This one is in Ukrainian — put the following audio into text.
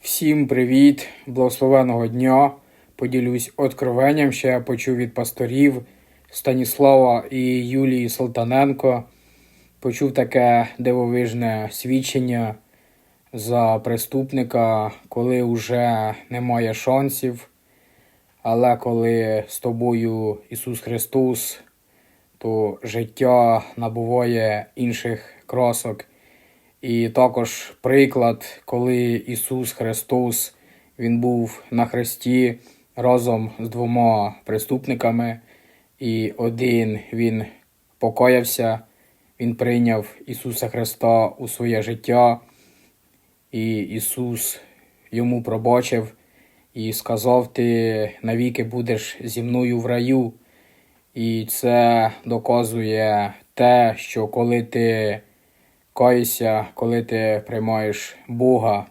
Всім привіт, благословеного дня. Поділюсь откровенням, що я почув від пасторів Станіслава і Юлії Салтаненко. Почув таке дивовижне свідчення за преступника, коли вже немає шансів. Але коли з тобою Ісус Христос, то життя набуває інших красок. І також приклад, коли Ісус Христос Він був на хресті разом з двома преступниками, і один Він покаявся, Він прийняв Ісуса Христа у своє життя, і Ісус йому пробачив і сказав: Ти навіки будеш зі мною в раю. І це доказує те, що коли ти каєшся, коли ти приймаєш Бога